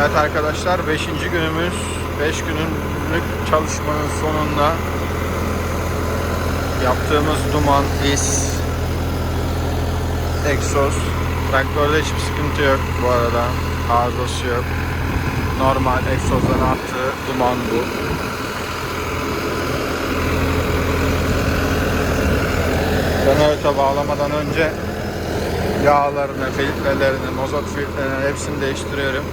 Evet arkadaşlar 5. günümüz 5 günlük çalışmanın sonunda yaptığımız duman, is, egzoz. Traktörde hiçbir sıkıntı yok bu arada arızası yok. Normal egzozdan attığı duman bu. Jeneratör bağlamadan önce yağlarını, filtrelerini, mazot filtrelerini hepsini değiştiriyorum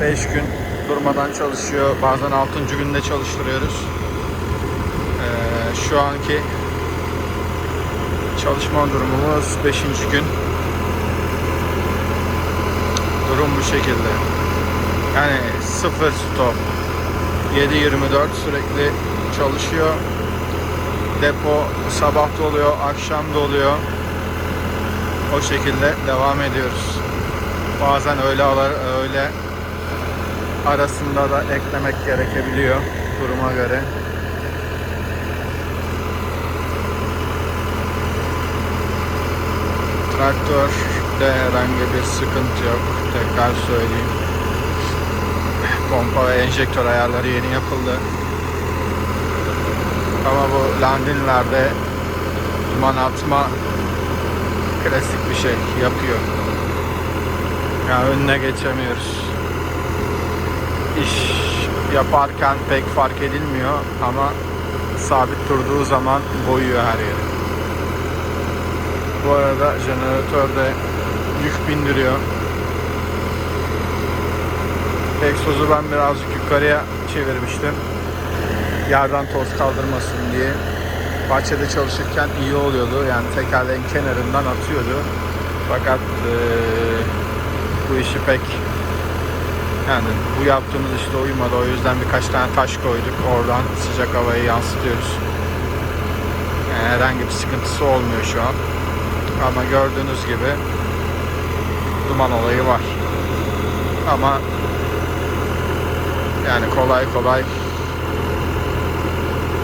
5 gün durmadan çalışıyor. Bazen 6. günde çalıştırıyoruz. Ee, şu anki çalışma durumumuz 5. gün. Durum bu şekilde. Yani sıfır stop. 7-24 sürekli çalışıyor. Depo sabah da oluyor, akşam da oluyor. O şekilde devam ediyoruz. Bazen öyle öyle arasında da eklemek gerekebiliyor duruma göre. Traktörde herhangi bir sıkıntı yok. Tekrar söyleyeyim. Pompa ve enjektör ayarları yeni yapıldı. Ama bu landinlerde duman atma klasik bir şey yapıyor. Yani önüne geçemiyoruz iş yaparken pek fark edilmiyor ama sabit durduğu zaman boyuyor her yeri. Bu arada jeneratör de yük bindiriyor. Egzozu ben birazcık yukarıya çevirmiştim. Yerden toz kaldırmasın diye. Bahçede çalışırken iyi oluyordu. Yani tekerleğin kenarından atıyordu. Fakat eee, bu işi pek yani bu yaptığımız işte uyumadı. O yüzden birkaç tane taş koyduk. Oradan sıcak havayı yansıtıyoruz. Yani herhangi bir sıkıntısı olmuyor şu an. Ama gördüğünüz gibi duman olayı var. Ama yani kolay kolay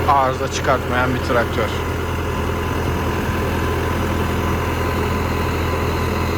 arıza çıkartmayan bir traktör.